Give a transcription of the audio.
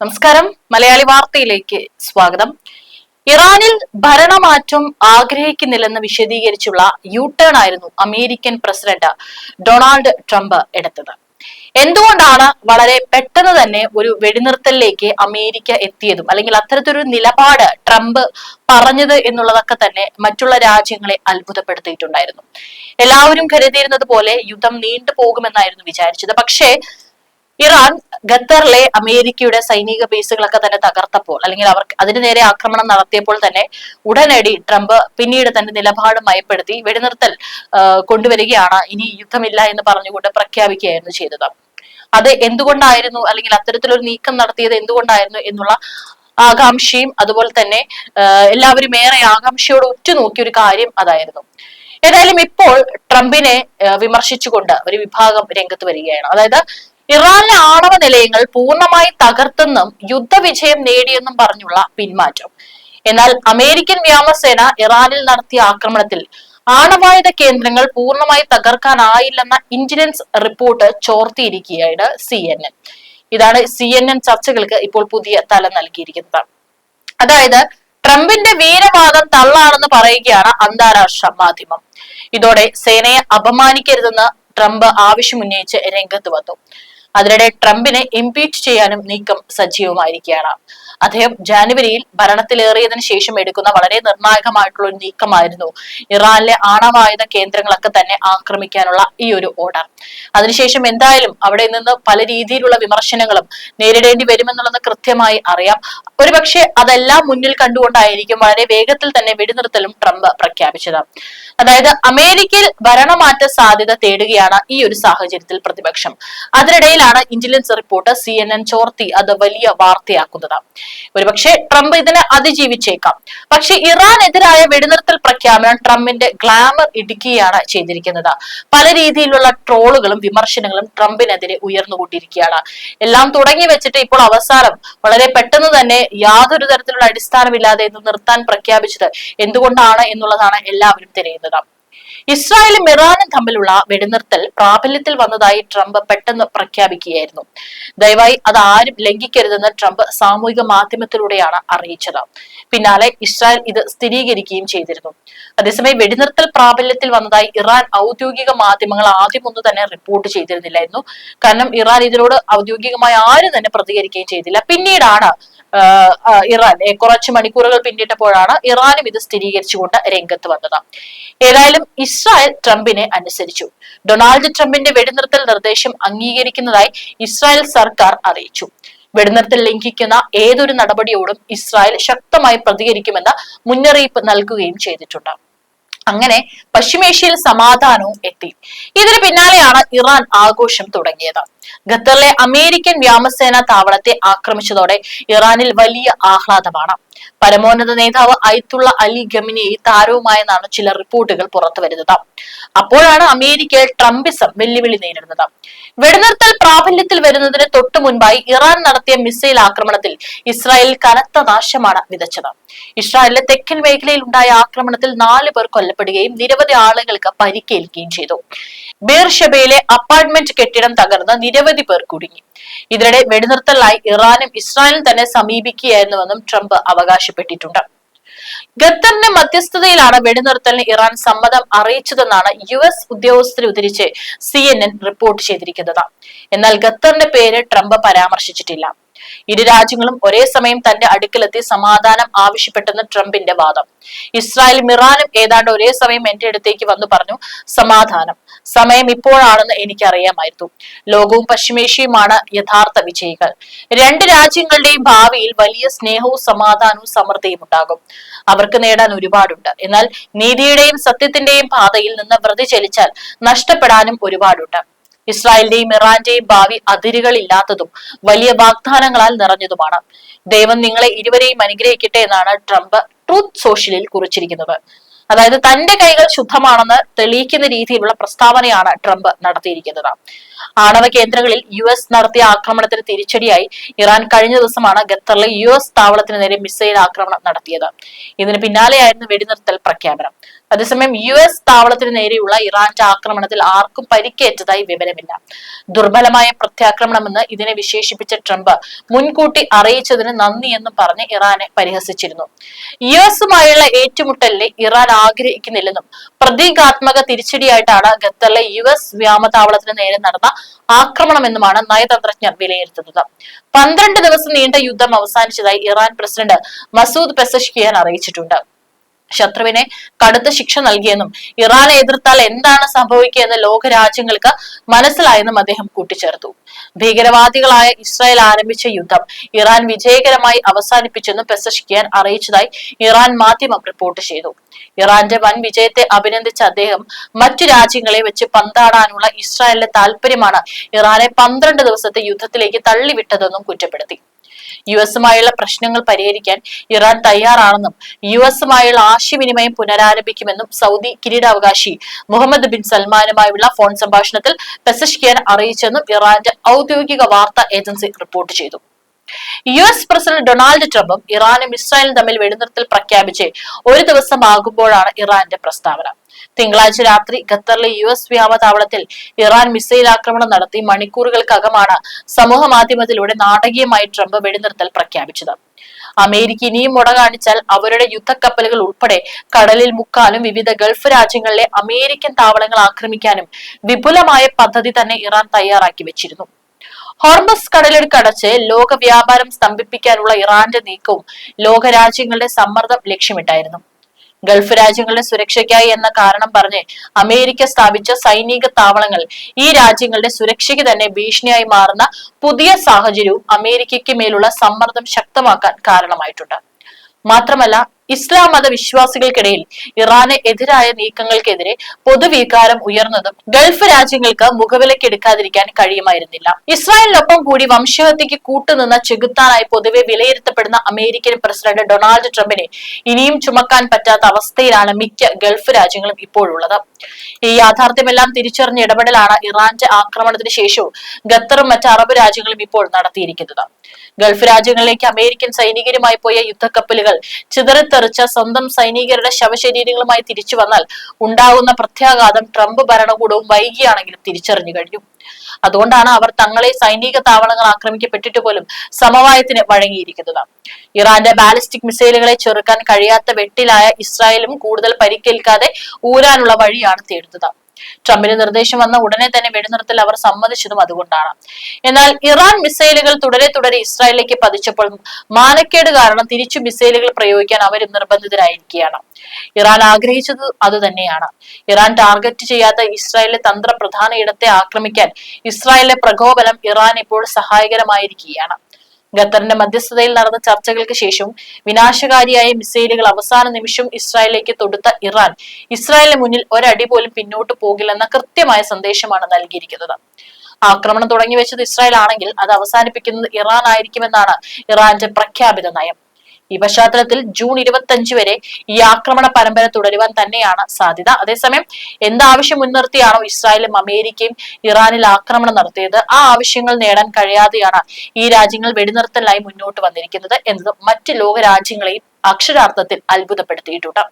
നമസ്കാരം. മലയാളി വാർത്തയിലേക്ക് സ്വാഗതം. ഇറാനിൽ ഭരണമാറ്റം ആഗ്രഹിക്കുന്നില്ലെന്ന് വിശദീകരിച്ചുള്ള യു ടേൺ ആയിരുന്നു അമേരിക്കൻ പ്രസിഡന്റ് ഡൊണാൾഡ് ട്രംപ് എടുത്തത്. എന്തുകൊണ്ടാണ് വളരെ പെട്ടെന്ന് തന്നെ ഒരു വെടിനിർത്തലിലേക്ക് അമേരിക്ക എത്തിയതും അല്ലെങ്കിൽ അത്തരത്തിലൊരു നിലപാട് ട്രംപ് പറഞ്ഞത് എന്നുള്ളതൊക്കെ തന്നെ മറ്റുള്ള രാജ്യങ്ങളെ അത്ഭുതപ്പെടുത്തിയിട്ടുണ്ടായിരുന്നു. എല്ലാവരും കരുതിയിരുന്നത് പോലെ യുദ്ധം നീണ്ടു പോകുമെന്നായിരുന്നു വിചാരിച്ചത്. പക്ഷേ ഇറാൻ ഖത്തറിലെ അമേരിക്കയുടെ സൈനിക ബേസുകളൊക്കെ തന്നെ തകർത്തപ്പോൾ അല്ലെങ്കിൽ അവർക്ക് അതിനു നേരെ ആക്രമണം നടത്തിയപ്പോൾ തന്നെ ഉടനടി ട്രംപ് പിന്നീട് തന്റെ നിലപാട് മയപ്പെടുത്തി വെടിനിർത്തൽ കൊണ്ടുവരികയാണ്. ഇനി യുദ്ധമില്ല എന്ന് പറഞ്ഞുകൊണ്ട് പ്രഖ്യാപിക്കുകയായിരുന്നു ചെയ്തത്. അത് എന്തുകൊണ്ടായിരുന്നു? അല്ലെങ്കിൽ അത്തരത്തിലൊരു നീക്കം നടത്തിയത് എന്തുകൊണ്ടായിരുന്നു എന്നുള്ള ആകാംക്ഷയും അതുപോലെ തന്നെ എല്ലാവരും ഏറെ ആകാംക്ഷയോട് ഉറ്റുനോക്കിയ ഒരു കാര്യം അതായിരുന്നു. ഏതായാലും ഇപ്പോൾ ട്രംപിനെ വിമർശിച്ചുകൊണ്ട് ഒരു വിഭാഗം രംഗത്ത് വരികയാണ്. അതായത് ഇറാനിലെ ആണവ നിലയങ്ങൾ പൂർണമായി തകർത്തെന്നും യുദ്ധവിജയം നേടിയെന്നും പറഞ്ഞുള്ള പിന്മാറ്റം. എന്നാൽ അമേരിക്കൻ വ്യോമസേന ഇറാനിൽ നടത്തിയ ആക്രമണത്തിൽ ആണവായുധ കേന്ദ്രങ്ങൾ പൂർണമായി തകർക്കാനായില്ലെന്ന ഇന്റലിജൻസ് റിപ്പോർട്ട് ചോർത്തിയിരിക്കുകയാണ് സി എൻ എൻ ഇതാണ് സി എൻ എൻ ചർച്ചകൾക്ക് ഇപ്പോൾ പുതിയ തലം നൽകിയിരിക്കുന്നത്. അതായത് ട്രംപിന്റെ വീരവാദം തള്ളാണെന്ന് പറയുകയാണ് അന്താരാഷ്ട്ര മാധ്യമം. ഇതോടെ സേനയെ അപമാനിക്കരുതെന്ന് ട്രംപ് ആവശ്യമുന്നയിച്ച് രംഗത്ത് വന്നു. അതിനിടെ ട്രംപിനെ ഇംപീച്ച് ചെയ്യാനും നീക്കം സജീവമായിരിക്കുകയാണ്. അദ്ദേഹം ജാനുവരിയിൽ ഭരണത്തിലേറിയതിനു ശേഷം എടുക്കുന്ന വളരെ നിർണായകമായിട്ടുള്ള ഒരു നീക്കമായിരുന്നു. ഇറാനിലെ ആണവായുധ കേന്ദ്രങ്ങളൊക്കെ തന്നെ ആക്രമിക്കാനുള്ള ഈ ഒരു ഓർഡർ അതിനുശേഷം എന്തായാലും അവിടെ നിന്ന് പല രീതിയിലുള്ള വിമർശനങ്ങളും നേരിടേണ്ടി വരുമെന്നുള്ളത് കൃത്യമായി അറിയാം. ഒരുപക്ഷെ അതെല്ലാം മുന്നിൽ കണ്ടുകൊണ്ടായിരിക്കും വളരെ വേഗത്തിൽ തന്നെ വെടിനിർത്തലും ട്രംപ് പ്രഖ്യാപിച്ചത്. അതായത് അമേരിക്കയിൽ ഭരണമാറ്റ സാധ്യത തേടുകയാണ് ഈ ഒരു സാഹചര്യത്തിൽ പ്രതിപക്ഷം. അതിനിടയിലാണ് intelligence report C N N ചോർത്തി അത് വലിയ വാർത്തയാക്കുന്നത്. ഒരുപക്ഷെ ട്രംപ് ഇതിനെ അതിജീവിച്ചേക്കാം. പക്ഷെ ഇറാനെതിരായ വെടിനിർത്തൽ പ്രഖ്യാപനം ട്രംപിന്റെ ഗ്ലാമർ ഇടുക്കുകയാണ് ചെയ്തിരിക്കുന്നത്. പല രീതിയിലുള്ള ട്രോളുകളും വിമർശനങ്ങളും ട്രംപിനെതിരെ ഉയർന്നുകൊണ്ടിരിക്കുകയാണ്. എല്ലാം തുടങ്ങി വെച്ചിട്ട് ഇപ്പോൾ അവസാനം വളരെ പെട്ടെന്ന് തന്നെ യാതൊരു തരത്തിലുള്ള അടിസ്ഥാനമില്ലാതെ ഇത് നിർത്താൻ പ്രഖ്യാപിച്ചത് എന്തുകൊണ്ടാണ് എന്നുള്ളതാണ് എല്ലാവരും തിരയുന്നത്. ഇസ്രായേലും ഇറാനും തമ്മിലുള്ള വെടിനിർത്തൽ പ്രാബല്യത്തിൽ വന്നതായി ട്രംപ് പെട്ടെന്ന് പ്രഖ്യാപിക്കുകയായിരുന്നു. ദയവായി അത് ആരും ലംഘിക്കരുതെന്ന് ട്രംപ് സാമൂഹിക മാധ്യമത്തിലൂടെയാണ് അറിയിച്ചത്. പിന്നാലെ ഇസ്രായേൽ ഇത് സ്ഥിരീകരിക്കുകയും ചെയ്തിരുന്നു. അതേസമയം വെടിനിർത്തൽ പ്രാബല്യത്തിൽ വന്നതായി ഇറാൻ ഔദ്യോഗിക മാധ്യമങ്ങൾ ആദ്യമൊന്നും തന്നെ റിപ്പോർട്ട് ചെയ്തിരുന്നില്ലായിരുന്നു. കാരണം ഇറാൻ ഇതിനോട് ഔദ്യോഗികമായി ആരും തന്നെ പ്രതികരിക്കുകയും ചെയ്തില്ല. പിന്നീടാണ് ഇറാൻ കുറച്ച് മണിക്കൂറുകൾ പിന്നിട്ടപ്പോഴാണ് ഇറാനും ഇത് സ്ഥിരീകരിച്ചുകൊണ്ട് രംഗത്ത് വന്നത്. ഏതായാലും ഇസ്രായേൽ ട്രംപിനെ അനുസരിച്ചു. ഡൊണാൾഡ് ട്രംപിന്റെ വെടിനിർത്തൽ നിർദ്ദേശം അംഗീകരിക്കുന്നതായി ഇസ്രായേൽ സർക്കാർ അറിയിച്ചു. വെടിനിർത്തൽ ലംഘിക്കുന്ന ഏതൊരു നടപടിയോടും ഇസ്രായേൽ ശക്തമായി പ്രതികരിക്കുമെന്ന മുന്നറിയിപ്പ് നൽകുകയും ചെയ്തിട്ടുണ്ട്. അങ്ങനെ പശ്ചിമേഷ്യയിൽ സമാധാനവും എത്തി. ഇതിന് പിന്നാലെയാണ് ഇറാൻ ആഘോഷം തുടങ്ങിയത്. ഖത്തറിലെ അമേരിക്കൻ വ്യോമസേന താവളത്തെ ആക്രമിച്ചതോടെ ഇറാനിൽ വലിയ ആഹ്ലാദമാണ്. പരമോന്നത നേതാവ് അയത്തുള്ള അലി ഗമിനിയെ താരവുമായെന്നാണ് ചില റിപ്പോർട്ടുകൾ പുറത്തു വരുന്നത്. അപ്പോഴാണ് അമേരിക്കയിൽ ട്രംപിസം വെല്ലുവിളി നേരിടുന്നത്. വെടിനിർത്തൽ പ്രാബല്യത്തിൽ വരുന്നതിന് തൊട്ടു മുൻപായി ഇറാൻ നടത്തിയ മിസൈൽ ആക്രമണത്തിൽ ഇസ്രായേൽ കനത്ത നാശമാണ് വിതച്ചത്. ഇസ്രായേലിലെ തെക്കൻ മേഖലയിൽ ഉണ്ടായ ആക്രമണത്തിൽ നാല് പേർ കൊല്ലപ്പെടുകയും നിരവധി ആളുകൾക്ക് പരിക്കേൽക്കുകയും ചെയ്തു. ബേർഷബയിലെ അപ്പാർട്ട്മെന്റ് കെട്ടിടം തകർന്ന് നിരവധി പേർ കുടുങ്ങി. ഇതിനിടെ വെടിനിർത്തലായി ഇറാനും ഇസ്രായേലും തന്നെ സമീപിക്കുകയായിരുന്നുവെന്നും ട്രംപ് അവകാശപ്പെട്ടിട്ടുണ്ട്. ഖത്തറിന്റെ മധ്യസ്ഥതയിലാണ് വെടിനിർത്തലിന് ഇറാൻ സമ്മതം അറിയിച്ചതെന്നാണ് യു എസ് ഉദ്യോഗസ്ഥരെ ഉദ്ധരിച്ച് സി റിപ്പോർട്ട് ചെയ്തിരിക്കുന്നത്. എന്നാൽ ഖത്തറിന്റെ പേര് ട്രംപ് പരാമർശിച്ചിട്ടില്ല. ഇരു രാജ്യങ്ങളും ഒരേ സമയം തന്റെ അടുക്കലെത്തി സമാധാനം ആവശ്യപ്പെട്ടെന്ന് ട്രംപിന്റെ വാദം. ഇസ്രായേലും മിറാനും ഏതാണ്ട് ഒരേ സമയം എന്റെ അടുത്തേക്ക് വന്നു പറഞ്ഞു സമാധാനം. സമയം ഇപ്പോഴാണെന്ന് എനിക്കറിയാമായിരുന്നു. ലോകവും പശ്ചിമേഷ്യയുമാണ് യഥാർത്ഥ വിജയികൾ. രണ്ട് രാജ്യങ്ങളുടെയും ഭാവിയിൽ വലിയ സ്നേഹവും സമാധാനവും സമൃദ്ധിയും ഉണ്ടാകും. അവർക്ക് നേടാൻ ഒരുപാടുണ്ട്. എന്നാൽ നീതിയുടെയും സത്യത്തിന്റെയും പാതയിൽ നിന്ന് വ്യതിചലിച്ചാൽ നഷ്ടപ്പെടാനും ഒരുപാടുണ്ട്. ഇസ്രായേലിന്റെയും ഇറാന്റെയും ഭാവി അതിരുകളില്ലാത്തതും വലിയ വാഗ്ദാനങ്ങളാൽ നിറഞ്ഞതുമാണ്. ദൈവം നിങ്ങളെ ഇരുവരെയും അനുഗ്രഹിക്കട്ടെ എന്നാണ് ട്രംപ് ട്രൂത്ത് സോഷ്യലിൽ കുറിച്ചിരിക്കുന്നത്. അതായത് തന്റെ കൈകൾ ശുദ്ധമാണെന്ന് തെളിയിക്കുന്ന രീതിയിലുള്ള പ്രസ്താവനയാണ് ട്രംപ് നടത്തിയിരിക്കുന്നത്. ആണവ കേന്ദ്രങ്ങളിൽ യു എസ് നടത്തിയ ആക്രമണത്തിന് തിരിച്ചടിയായി ഇറാൻ കഴിഞ്ഞ ദിവസമാണ് ഖത്തറിലെ യു എസ് താവളത്തിന് നേരെ മിസൈൽ ആക്രമണം നടത്തിയത്. ഇതിന് പിന്നാലെയായിരുന്നു വെടിനിർത്തൽ പ്രഖ്യാപനം. അതേസമയം യു എസ് താവളത്തിന് നേരെയുള്ള ഇറാന്റെ ആക്രമണത്തിൽ ആർക്കും പരിക്കേറ്റതായി വിവരമില്ല. ദുർബലമായ പ്രത്യാക്രമണമെന്ന് ഇതിനെ വിശേഷിപ്പിച്ച ട്രംപ് മുൻകൂട്ടി അറിയിച്ചതിന് നന്ദിയെന്നും പറഞ്ഞ് ഇറാനെ പരിഹസിച്ചിരുന്നു. യു എസുമായുള്ള ഏറ്റുമുട്ടലിനെ ഇറാൻ ആഗ്രഹിക്കുന്നില്ലെന്നും പ്രതീകാത്മക തിരിച്ചടിയായിട്ടാണ് ഖത്തറിലെ യു എസ് വ്യോമതാവളത്തിന് നേരെ നടന്ന ആക്രമണമെന്നുമാണ് നയതന്ത്രജ്ഞർ വിലയിരുത്തുന്നത്. പന്ത്രണ്ട് ദിവസം നീണ്ട യുദ്ധം അവസാനിച്ചതായി ഇറാൻ പ്രസിഡന്റ് മസൂദ് പെസഷ്കിയാൻ അറിയിച്ചിട്ടുണ്ട്. ശത്രുവിനെ കടുത്ത ശിക്ഷ നൽകിയെന്നും ഇറാനെ എതിർത്താൽ എന്താണ് സംഭവിക്കുകയെന്ന് ലോക രാജ്യങ്ങൾക്ക് മനസ്സിലായെന്നും അദ്ദേഹം കൂട്ടിച്ചേർത്തു. ഭീകരവാദികളായ ഇസ്രായേൽ ആരംഭിച്ച യുദ്ധം ഇറാൻ വിജയകരമായി അവസാനിപ്പിച്ചെന്നും പെസഷ്കിയാൻ അറിയിച്ചതായി ഇറാൻ മാധ്യമം റിപ്പോർട്ട് ചെയ്തു. ഇറാന്റെ വൻ വിജയത്തെ അഭിനന്ദിച്ച അദ്ദേഹം മറ്റു രാജ്യങ്ങളെ വെച്ച് പന്താടാനുള്ള ഇസ്രായേലിന്റെ താല്പര്യമാണ് ഇറാനെ പന്ത്രണ്ട് ദിവസത്തെ യുദ്ധത്തിലേക്ക് തള്ളിവിട്ടതെന്നും കുറ്റപ്പെടുത്തി. യു എസുമായുള്ള പ്രശ്നങ്ങൾ പരിഹരിക്കാൻ ഇറാൻ തയ്യാറാണെന്നും യു എസുമായുള്ള ആശയവിനിമയം പുനരാരംഭിക്കുമെന്നും സൗദി കിരീടാവകാശി മുഹമ്മദ് ബിൻ സൽമാനുമായുള്ള ഫോൺ സംഭാഷണത്തിൽ പെസഷ്കിയാൻ അറിയിച്ചെന്നും ഇറാന്റെ ഔദ്യോഗിക വാർത്താ ഏജൻസി റിപ്പോർട്ട് ചെയ്തു. യു എസ് പ്രസിഡന്റ് ഡൊണാൾഡ് ട്രംപും ഇറാനും ഇസ്രായേലും തമ്മിൽ വെടിനിർത്തൽ പ്രഖ്യാപിച്ച് ഒരു ദിവസമാകുമ്പോഴാണ് ഇറാന്റെ പ്രസ്താവന. തിങ്കളാഴ്ച രാത്രി ഖത്തറിലെ യു എസ് വ്യോമതാവളത്തിൽ ഇറാൻ മിസൈൽ ആക്രമണം നടത്തി മണിക്കൂറുകൾക്കകമാണ് സമൂഹ മാധ്യമത്തിലൂടെ നാടകീയമായി ട്രംപ് വെടിനിർത്തൽ പ്രഖ്യാപിച്ചത്. അമേരിക്ക ഇനിയും മുട കാണിച്ചാൽ അവരുടെ യുദ്ധക്കപ്പലുകൾ ഉൾപ്പെടെ കടലിൽ മുക്കാലും വിവിധ ഗൾഫ് രാജ്യങ്ങളിലെ അമേരിക്കൻ താവളങ്ങൾ ആക്രമിക്കാനും വിപുലമായ പദ്ധതി തന്നെ ഇറാൻ തയ്യാറാക്കി വെച്ചിരുന്നു. ഹോർമസ് കടലിടുക്ക് അടച്ച് ലോക വ്യാപാരം സ്തംഭിപ്പിക്കാനുള്ള ഇറാന്റെ നീക്കവും ലോകരാജ്യങ്ങളുടെ സമ്മർദ്ദം ലക്ഷ്യമിട്ടായിരുന്നു. ഗൾഫ് രാജ്യങ്ങളുടെ സുരക്ഷയ്ക്കായി എന്ന കാരണം പറഞ്ഞ് അമേരിക്ക സ്ഥാപിച്ച സൈനിക താവളങ്ങൾ ഈ രാജ്യങ്ങളുടെ സുരക്ഷയ്ക്ക് തന്നെ ഭീഷണിയായി മാറുന്ന പുതിയ സാഹചര്യവും അമേരിക്കയ്ക്ക് മേലുള്ള സമ്മർദ്ദം ശക്തമാക്കാൻ കാരണമായിട്ടുണ്ട്. മാത്രമല്ല ഇസ്ലാം മത വിശ്വാസികൾക്കിടയിൽ ഇറാന് എതിരായ നീക്കങ്ങൾക്കെതിരെ പൊതുവികാരം ഉയർന്നതും ഗൾഫ് രാജ്യങ്ങൾക്ക് മുഖവിലക്കെടുക്കാതിരിക്കാൻ കഴിയുമായിരുന്നില്ല. ഇസ്രായേലിനൊപ്പം കൂടി വംശഹത്യക്ക് കൂട്ടുനിന്ന ചെകുത്താനായി പൊതുവെ വിലയിരുത്തപ്പെടുന്ന അമേരിക്കൻ പ്രസിഡന്റ് ഡൊണാൾഡ് ട്രംപിനെ ഇനിയും ചുമക്കാൻ പറ്റാത്ത അവസ്ഥയിലാണ് മിക്ക ഗൾഫ് രാജ്യങ്ങളും ഇപ്പോഴുള്ളത്. ഈ യാഥാർത്ഥ്യമെല്ലാം തിരിച്ചറിഞ്ഞ ഇടപെടലാണ് ഇറാന്റെ ആക്രമണത്തിന് ശേഷവും ഖത്തറും മറ്റ് അറബ് രാജ്യങ്ങളും ഇപ്പോൾ നടത്തിയിരിക്കുന്നത്. ഗൾഫ് രാജ്യങ്ങളിലേക്ക് അമേരിക്കൻ സൈനികരുമായി പോയ യുദ്ധക്കപ്പലുകൾ ചിതറിത്തെറിച്ച സ്വന്തം സൈനികരുടെ ശവശരീരങ്ങളുമായി തിരിച്ചു വന്നാൽ ഉണ്ടാകുന്ന പ്രത്യാഘാതം ട്രംപ് ഭരണകൂടവും വൈകിയാണെങ്കിലും തിരിച്ചറിഞ്ഞു കഴിഞ്ഞു. അതുകൊണ്ടാണ് അവർ തങ്ങളെ സൈനിക താവളങ്ങൾ ആക്രമിക്കപ്പെട്ടിട്ട് പോലും സമവായത്തിന് വഴങ്ങിയിരിക്കുന്നത്. ഇറാന്റെ ബാലിസ്റ്റിക് മിസൈലുകളെ ചെറുക്കാൻ കഴിയാത്ത വെട്ടിലായ ഇസ്രായേലും കൂടുതൽ പരിക്കേൽക്കാതെ ഊരാനുള്ള വഴിയാണ് തേടുന്നത്. ട്രംപിന് നിർദ്ദേശം വന്ന ഉടനെ തന്നെ വെടിനിർത്തൽ അവർ സമ്മതിച്ചതും അതുകൊണ്ടാണ്. എന്നാൽ ഇറാൻ മിസൈലുകൾ തുടരെ തുടരെ ഇസ്രായേലിലേക്ക് പതിച്ചപ്പോൾ മാനക്കേട് കാരണം തിരിച്ചു മിസൈലുകൾ പ്രയോഗിക്കാൻ അവർ നിർബന്ധിതരായിരിക്കുകയാണ്. ഇറാൻ ആഗ്രഹിച്ചത് അതുതന്നെയാണ് ഇറാൻ ടാർഗറ്റ് ചെയ്യാത്ത ഇസ്രായേലിലെ തന്ത്ര പ്രധാന ഇടത്തെ ആക്രമിക്കാൻ ഇസ്രായേലിലെ പ്രകോപനം ഇറാൻ ഇപ്പോൾ സഹായകരമായിരിക്കുകയാണ്. ഖത്തറിന്റെ മധ്യസ്ഥതയിൽ നടന്ന ചർച്ചകൾക്ക് ശേഷവും വിനാശകാരിയായ മിസൈലുകൾ അവസാന നിമിഷം ഇസ്രായേലിലേക്ക് തൊടുത്ത ഇറാൻ ഇസ്രായേലിന് മുന്നിൽ ഒരടി പോലും പിന്നോട്ട് പോകില്ലെന്ന കൃത്യമായ സന്ദേശമാണ് നൽകിയിരിക്കുന്നത്. ആക്രമണം തുടങ്ങി വെച്ചത് ഇസ്രായേൽ ആണെങ്കിൽ അത് അവസാനിപ്പിക്കുന്നത് ഇറാൻ ആയിരിക്കുമെന്നാണ് ഇറാന്റെ പ്രഖ്യാപിത നയം. ഈ പശ്ചാത്തലത്തിൽ ജൂൺ ഇരുപത്തി വരെ ഈ ആക്രമണ പരമ്പര തുടരുവാൻ തന്നെയാണ് സാധ്യത. അതേസമയം എന്താവശ്യം മുൻനിർത്തിയാണോ ഇസ്രായേലും അമേരിക്കയും ഇറാനിൽ ആക്രമണം നടത്തിയത്? ആ ആവശ്യങ്ങൾ നേടാൻ കഴിയാതെയാണ് ഈ രാജ്യങ്ങൾ വെടിനിർത്തലായി മുന്നോട്ട് വന്നിരിക്കുന്നത് എന്നത് മറ്റ് ലോക രാജ്യങ്ങളെയും അക്ഷരാർത്ഥത്തിൽ അത്ഭുതപ്പെടുത്തിയിട്ടുണ്ട്.